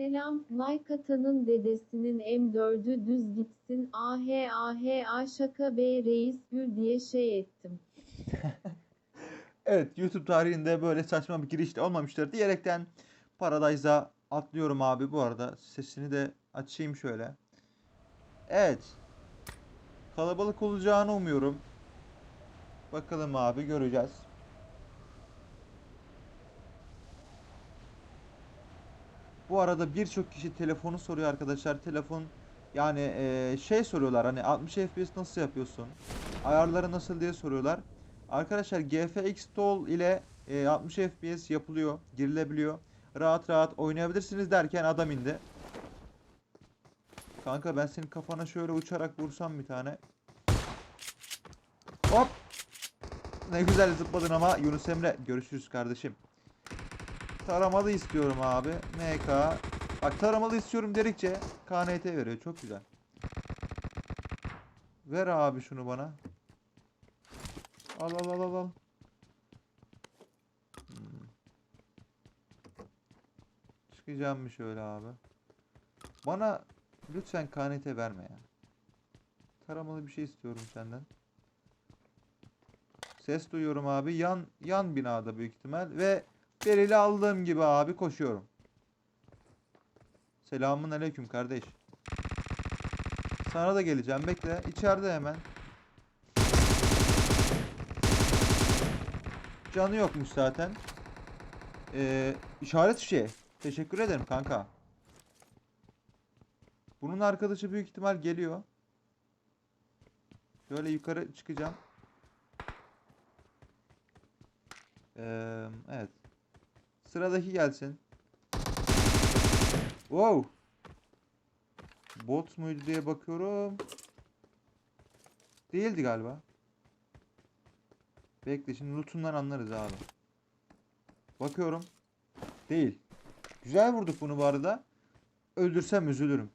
Selam, like atanın dedesinin M4'ü düz gitsin ah ah ah şaka be reis gül diye şey ettim. Evet YouTube tarihinde böyle saçma bir giriş de olmamıştır diyerekten Paradise'a atlıyorum abi bu arada. Sesini de açayım şöyle. Evet. Kalabalık olacağını umuyorum. Bakalım abi göreceğiz. Bu arada birçok kişi telefonu soruyor arkadaşlar. Telefon yani eee, şey soruyorlar hani 60 FPS nasıl yapıyorsun? Ayarları nasıl diye soruyorlar. Arkadaşlar GFX Tool ile e, 60 FPS yapılıyor, girilebiliyor. Rahat rahat oynayabilirsiniz derken adam indi. Kanka ben senin kafana şöyle uçarak vursam bir tane. Hop! Ne güzel zıpladın ama Yunus Emre. Görüşürüz kardeşim. Taramalı istiyorum abi. MK. Bak taramalı istiyorum dedikçe KNT veriyor. Çok güzel. Ver abi şunu bana. Al al al al al. Hmm. Çıkacağım mı şöyle abi? Bana lütfen KNT verme ya. Taramalı bir şey istiyorum senden. Ses duyuyorum abi. Yan yan binada büyük ihtimal ve Berili aldığım gibi abi koşuyorum. Selamun aleyküm kardeş. Sana da geleceğim. Bekle. İçeride hemen. Canı yokmuş zaten. Ee, işaret fişeği. Teşekkür ederim kanka. Bunun arkadaşı büyük ihtimal geliyor. Şöyle yukarı çıkacağım. Ee, evet. Sıradaki gelsin. Wow. Bot muydu diye bakıyorum. Değildi galiba. Bekle şimdi lootundan anlarız abi. Bakıyorum. Değil. Güzel vurduk bunu bu arada. Öldürsem üzülürüm.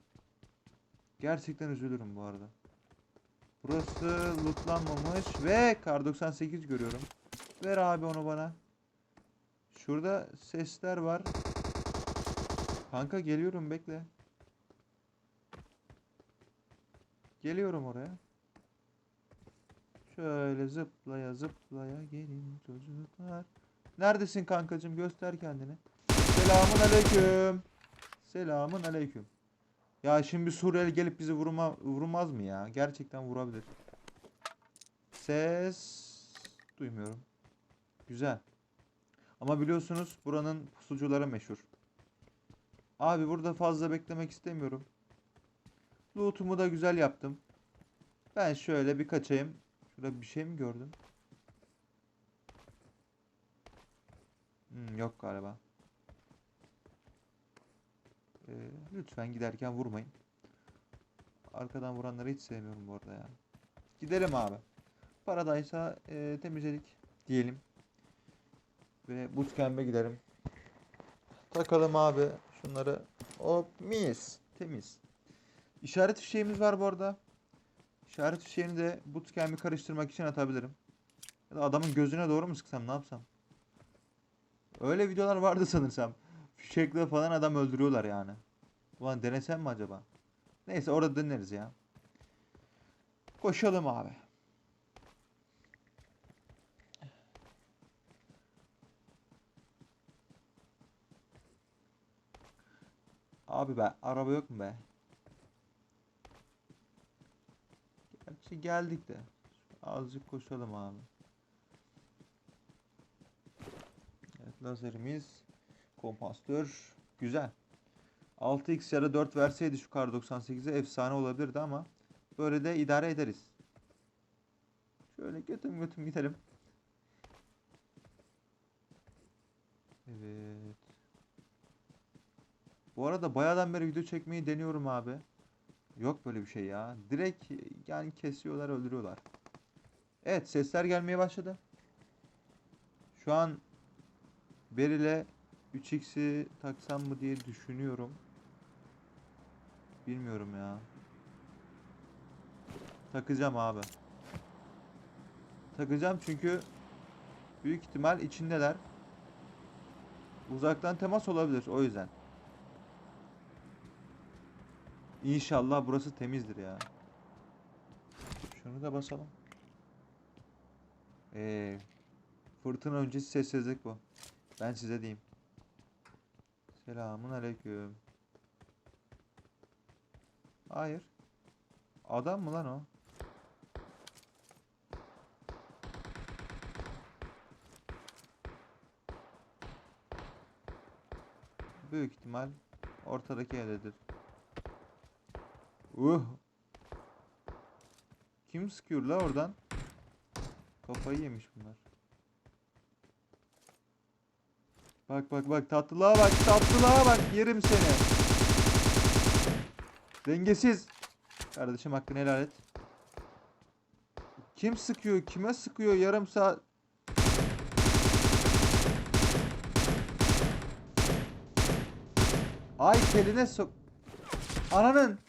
Gerçekten üzülürüm bu arada. Burası lootlanmamış ve kar 98 görüyorum. Ver abi onu bana. Şurada sesler var. Kanka geliyorum bekle. Geliyorum oraya. Şöyle zıplaya zıplaya gelin çocuklar. Neredesin kankacığım? Göster kendini. Selamun aleyküm. Selamun aleyküm. Ya şimdi Suriyeli gelip bizi vurma, vurmaz mı ya? Gerçekten vurabilir. Ses duymuyorum. Güzel. Ama biliyorsunuz buranın pusucuları meşhur. Abi burada fazla beklemek istemiyorum. Loot'umu da güzel yaptım. Ben şöyle bir kaçayım. Şurada bir şey mi gördüm? Hmm, yok galiba. Ee, lütfen giderken vurmayın. Arkadan vuranları hiç sevmiyorum bu arada ya. Gidelim abi. Paradise'a e, temizledik diyelim. Ve bootcamp'e gidelim. Takalım abi şunları. Hop mis. Temiz. İşaret fişeğimiz var bu arada. İşaret fişeğini de bootcamp'i karıştırmak için atabilirim. Ya da adamın gözüne doğru mu sıksam ne yapsam? Öyle videolar vardı sanırsam. Fişekle falan adam öldürüyorlar yani. Ulan denesem mi acaba? Neyse orada deneriz ya. Koşalım abi. Abi be araba yok mu be? Gerçi geldik de. Azıcık koşalım abi. Evet lazerimiz. Kompastör. Güzel. 6x ya da 4 verseydi şu kar 98'e efsane olabilirdi ama böyle de idare ederiz. Şöyle götüm götüm gidelim. Evet. Bu arada bayağıdan beri video çekmeyi deniyorum abi. Yok böyle bir şey ya. Direkt yani kesiyorlar öldürüyorlar. Evet sesler gelmeye başladı. Şu an Beril'e 3x'i taksam mı diye düşünüyorum. Bilmiyorum ya. Takacağım abi. Takacağım çünkü büyük ihtimal içindeler. Uzaktan temas olabilir o yüzden. İnşallah burası temizdir ya. Şunu da basalım. Ee, fırtına öncesi sessizlik bu. Ben size diyeyim. Selamun aleyküm. Hayır. Adam mı lan o? Büyük ihtimal ortadaki evdedir. Uh. Kim sıkıyor la oradan? Kafayı yemiş bunlar. Bak bak bak tatlılığa bak tatlılığa bak yerim seni. Dengesiz. Kardeşim hakkını helal et. Kim sıkıyor? Kime sıkıyor? Yarım saat. Ay teline sok. Ananın.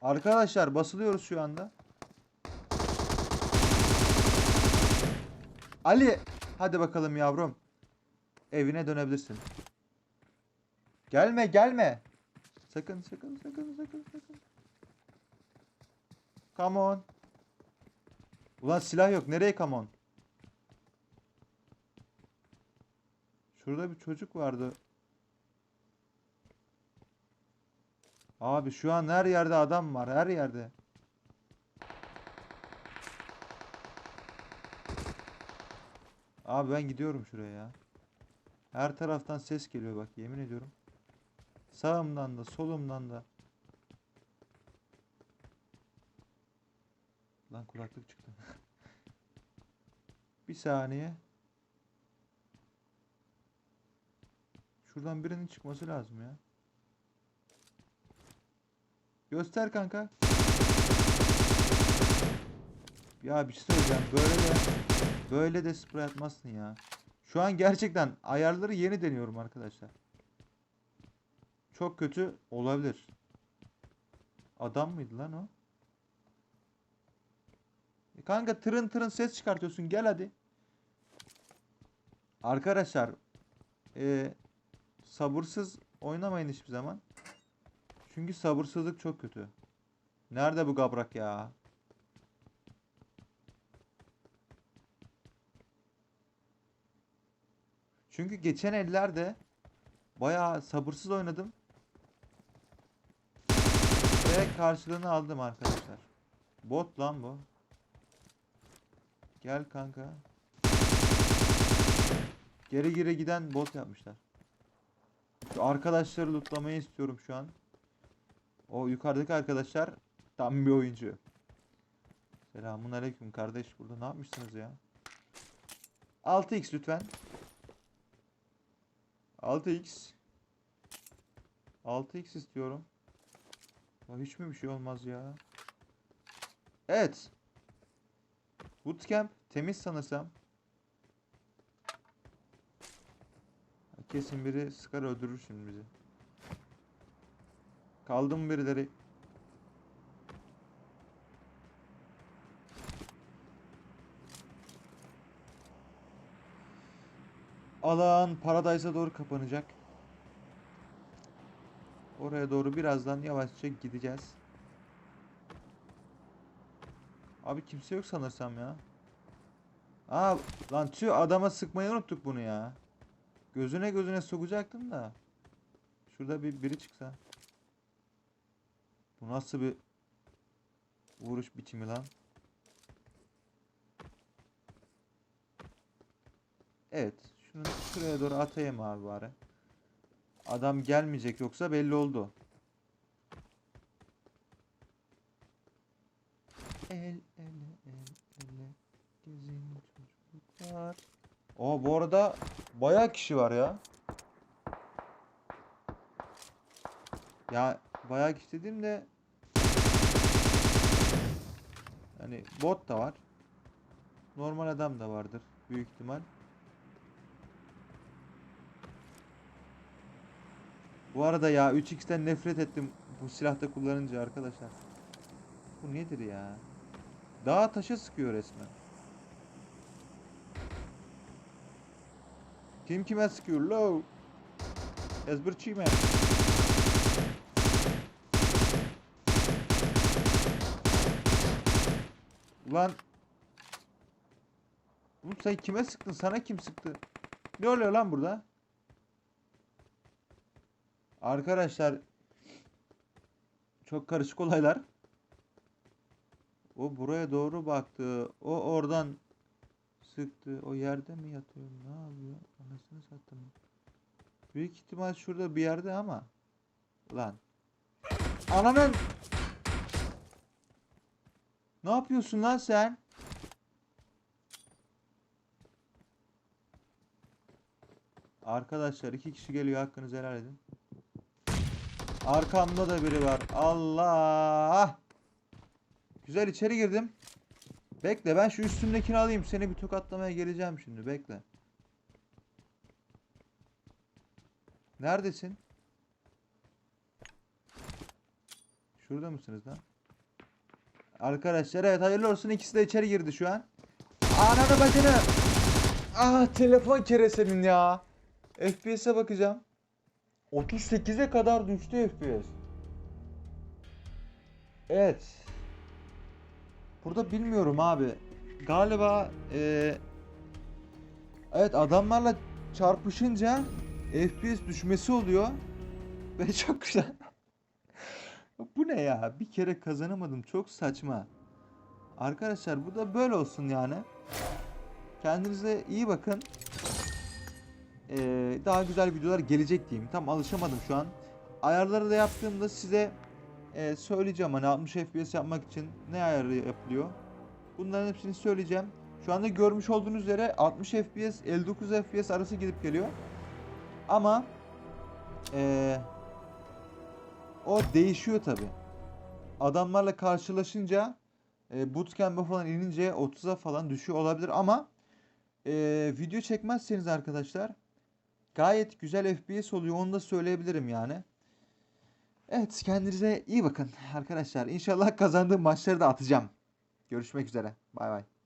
Arkadaşlar basılıyoruz şu anda. Ali, hadi bakalım yavrum. Evine dönebilirsin. Gelme, gelme. Sakın, sakın, sakın, sakın, sakın. Come on. Ulan silah yok. Nereye come on? Şurada bir çocuk vardı. Abi şu an her yerde adam var. Her yerde. Abi ben gidiyorum şuraya ya. Her taraftan ses geliyor bak yemin ediyorum. Sağımdan da solumdan da. Lan kulaklık çıktı. Bir saniye. Şuradan birinin çıkması lazım ya. Göster kanka. Ya bir şey söyleyeceğim. Böyle de böyle de sprey atmazsın ya. Şu an gerçekten ayarları yeni deniyorum arkadaşlar. Çok kötü olabilir. Adam mıydı lan o? E kanka tırın tırın ses çıkartıyorsun. Gel hadi. Arkadaşlar e, sabırsız oynamayın hiçbir zaman. Çünkü sabırsızlık çok kötü. Nerede bu gabrak ya? Çünkü geçen ellerde bayağı sabırsız oynadım. Ve karşılığını aldım arkadaşlar. Bot lan bu. Gel kanka. Geri geri giden bot yapmışlar. Şu arkadaşları lootlamayı istiyorum şu an. O yukarıdaki arkadaşlar tam bir oyuncu. Selamun aleyküm kardeş. Burada ne yapmışsınız ya? 6x lütfen. 6x. 6x istiyorum. Ya hiç mi bir şey olmaz ya? Evet. Bootcamp temiz sanırsam. Kesin biri sıkar öldürür şimdi bizi. Kaldı mı birileri? Alan Paradise'a doğru kapanacak. Oraya doğru birazdan yavaşça gideceğiz. Abi kimse yok sanırsam ya. Aa lan tüh adama sıkmayı unuttuk bunu ya. Gözüne gözüne sokacaktım da. Şurada bir biri çıksa. Bu nasıl bir vuruş biçimi lan? Evet. Şunu şuraya doğru atayım abi bari. Adam gelmeyecek yoksa belli oldu. El ele el ele gezin çocuklar. Aa bu arada bayağı kişi var ya. Ya bayağı kişi dediğim de hani bot da var. Normal adam da vardır büyük ihtimal. Bu arada ya 3x'ten nefret ettim bu silahta kullanınca arkadaşlar. Bu nedir ya? Dağa taşa sıkıyor resmen. Kim kime sıkıyor? Low. Ezberçi mi? Ulan. Oğlum sen kime sıktın? Sana kim sıktı? Ne oluyor lan burada? Arkadaşlar çok karışık olaylar. O buraya doğru baktı. O oradan sıktı. O yerde mi yatıyor? Ne yapıyor? Anasını sattım. Büyük ihtimal şurada bir yerde ama. Lan. Ananın. Ne yapıyorsun lan sen? Arkadaşlar iki kişi geliyor hakkınızı helal edin. Arkamda da biri var. Allah! Güzel içeri girdim. Bekle ben şu üstümdekini alayım. Seni bir tokatlamaya geleceğim şimdi. Bekle. Neredesin? Şurada mısınız lan? Arkadaşlar evet hayırlı olsun ikisi de içeri girdi şu an. Ananı bacını. Ah telefon keresenin ya. FPS'e bakacağım. 38'e kadar düştü FPS. Evet. Burada bilmiyorum abi. Galiba eee Evet adamlarla çarpışınca FPS düşmesi oluyor. Ve çok güzel. Bu ne ya? Bir kere kazanamadım. Çok saçma. Arkadaşlar bu da böyle olsun yani. Kendinize iyi bakın. Ee, daha güzel videolar gelecek diyeyim. Tam alışamadım şu an. Ayarları da yaptığımda size e, söyleyeceğim. Hani 60 FPS yapmak için ne ayarı yapılıyor. Bunların hepsini söyleyeceğim. Şu anda görmüş olduğunuz üzere 60 FPS 59 FPS arası gidip geliyor. Ama eee o değişiyor tabi. Adamlarla karşılaşınca e, bootcamp'e falan inince 30'a falan düşüyor olabilir ama e, video çekmezseniz arkadaşlar gayet güzel FPS oluyor onu da söyleyebilirim yani. Evet kendinize iyi bakın arkadaşlar. İnşallah kazandığım maçları da atacağım. Görüşmek üzere. Bay bay.